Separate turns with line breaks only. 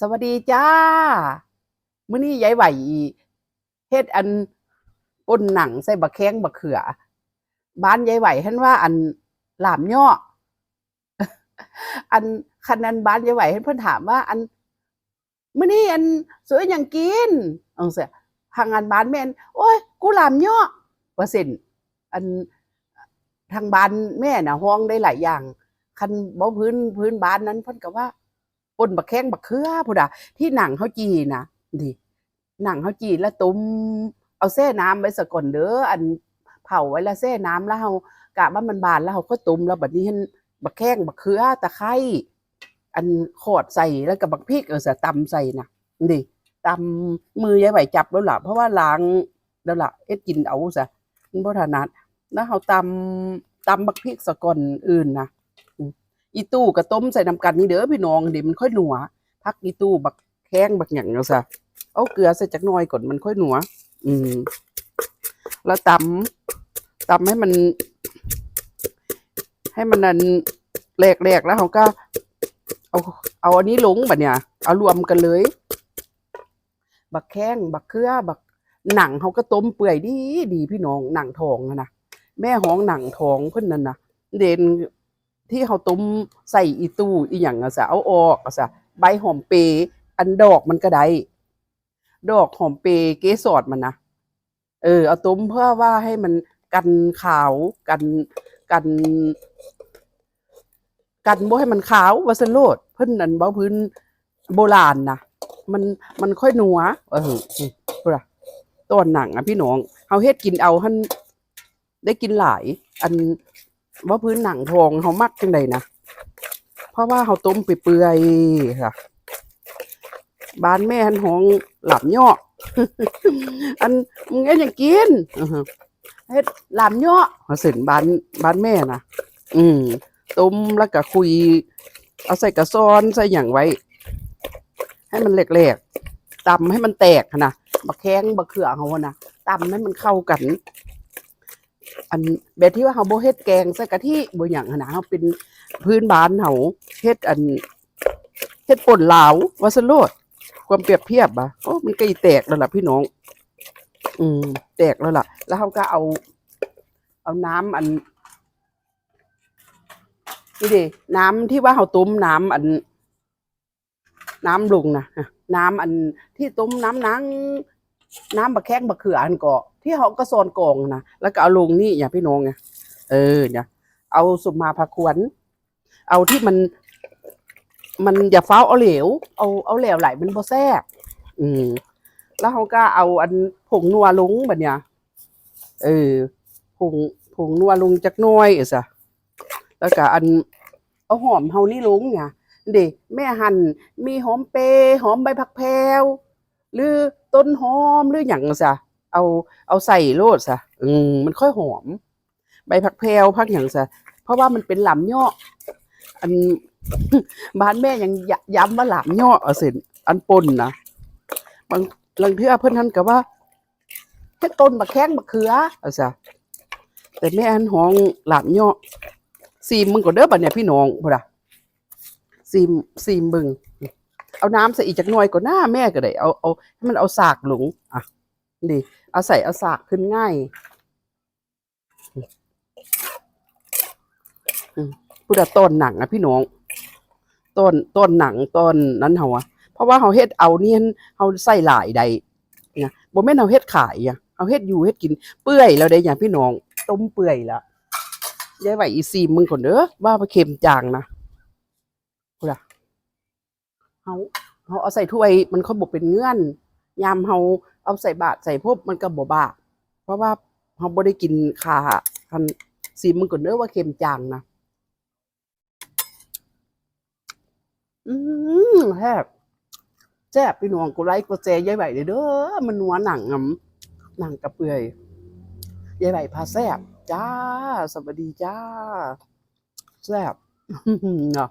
สวัสดีจ้ามื้อนี้ยายไหวเฮ็ดอันปนหนังใส่บักแข้งบักเขือ บ้านยายไหวเห็นว่าอันหลามย่ออันคันนั้นบ้านยายไหวเห็นเพิ่นถามว่า อันมื้อนี้อันสวยหยังกินอังเสียทางอันบ้านแม่นโอ้ยกูหลามย่อว่าซั่นอันทางบ้านแม่น่ะฮ้องได้หลายอย่าง คันบ่พื้นพื้นบ้านนั้นเพิ่นก็ว่า ป่นบักแข้งบักเขือพุ่นน่ะที่หนังเฮาจีนะดิหนังเฮาจีแล้วตุ้มเอาแช่น้ำไว้ซะก่อนเด้ออันเผาไว้แล้วแช่น้ำแล้วเฮากะว่ามันบานแล้วเฮาก็ตุ้มแล้วบัดนี้เห็นบักแข้งบักเขือตะไคร้อันขอดใส่แล้วก็บักพริกเออซะตำใส่น่ะดิตำมือยายไหวจับแล้วล่ะ เพราะว่าล้างแล้วล่ะเอ็ดกินเอาซะบ่ถนัดแล้วเฮาตำตำบักพริกซะก่อนอื่นน่ะ อีตู้ก็ต้มใส่น้ำกันนี่เด้อพี่น้องเดี๋ยวมันค่อยหนัวพักอีตู้บักแข้งบักหยังเอาซะเอาเกลือใส่จักหน่อยก่อนมันค่อยหนัว อืม แล้วตำตำให้มัน ให้มันนันแหลกๆแล้วเขาก็ เอาเอาอันนี้ลงแบัดเนี่ยเอารวมกันเลย บักแข้งบักเครือบักหนังเขาก็ต้มเปื่อยดีดีพี่น้องหนังทองนะแม่ห้องหนังทองเพิ่นนั่นนะเด่น ที่เขาต้มใส่อีตู้อีหยังอะซะเอาออกอะซะใบหอมเปย์อันดอกมันก็ได้ดอกหอมเปย์เกสรมันนะเออเอาต้มเพื่อว่าให้มันกันขาวกันกัน กันบ่ให้มันขาวว่าซั่นโลดเพิ่นนั่นเว้าพื้นโบราณนะมันมันค่อยหนัวเออพุ่นล่ะต้นหนังอะพี่น้องเฮาเฮ็ดกินเอาหันได้กินหลาย อัน ว่าพื้นหนังทองเขามักจังใดนะเพราะว่าเขาต้มปเปื่อยๆค่ะ บ้านแม่หันหองหลับย่ออันมึงเอ็นยังกินเฮ็ดหลามย่อมาสินบ้านบ้านแม่นะอืมต้มแล้วก็คุย เอาใส่กระซอนใส่อย่างไว้ ให้มันแหลกๆตำให้มันแตกนะบักแข้งบักเขือเขาอะนะตำให้มันเข้ากัน อันแบบที่ว่าเฮาบ่เฮ็ดแกงใส่กะทิบ่หยังหั้นนะเฮาเป็นพื้นบ้านเฮาเฮ็ดอันเฮ็ดป่นลาวว่าซั่นโลดความเปรียบเทียบอะโอ้มันใกล้แตกแล้วล่ะพี่น้อง อืม แตกแล้วล่ะ แล้วเฮาก็เอา เอาน้ำอันนี่ดิน้ำที่ว่าเฮาต้มน้ำอัน น้ำลุงนะน้ำอันที่ต้มน้ำหนัง น้ำบักแข้งบักเขืออันเกาะที่เขาก็โซนกองนะแล้วก็เอาลงนี่อย่าพี่น้องไงเออเนี่ยเอาสุมาพาควนเอาที่มัน มันอย่าเฝ้าเอาเหลว เอาเอาเหลวไหลมันบ่แซ่บอืม แล้วเขาก็เอาอันผงนัวลงแบบเนี้ยเออผงผงนัวลงจักน้อยเออซะแล้วก็อัน เอาหอมเฮานี่ลงเนี่ยเด็แม่หั่นมีหอมเปหอมใบผักแพรว หรือต้นหอมหรืออย่างซะเอาเอาใส่โลดซะอืมมันค่อยหอม ใบผักแพรวผักอย่างซะเพราะว่ามันเป็นหลำย่ออันบ้านแม่ยังยย้ำว่าหลำย่อเอาสิอันปนนะบางบางเทื่อเพิ่อนท่านก็ว่าแค่ต้นบักแข้งบักเขือเอาซะแต่แม่อันห้องหลำย่อซีมมึงก็เด้อบัดเนี่ยพี่น้องพุ่นน่ะซีมซีมมึง เอาน้ำใส่อีกจักหน่อยก็หน้าแม่ก็ได้เอาเอาให้มันเอาสากหลงอะดีเอาใส่เอาสากขึ้นง่ายพูดว่าต้นหนังอะพี่น้องต้นต้นหนังต้นนั้นเหรอวะเพราะว่าเขาเฮ็ดเอาเนี่ยเขาใส่หลายใดนะบ่แม่นเอาเฮ็ดขายอะเอาเฮ็ดอยู่เฮ็ดกินเปื่อยแล้วได้อย่างพี่น้อง ต้มเปื่อยล้วยายไหวอีซีมึงก่อนเด้อว่าไปเค็มจางนะพูดอะ เฮาเฮาเอาใส่ถ้วย มันค่อยบ่เป็นเงื่อนยามเฮาเอาใส่บาตรใส่พวกมันก็บ่บาเพราะว่าเฮาบ่ได้กินคาคันซีมึงก่อนเด้อว่าเค็มจางนะอืมแซ่บแซ่บพี่น้องกูไลค์กูแชร์ยายไหวเด้อมันนัวหนังอ่ำหนังกระเปื่อยยายไหวพาแซ่บจ้า สวัสดีจ้า แซ่บเนาะ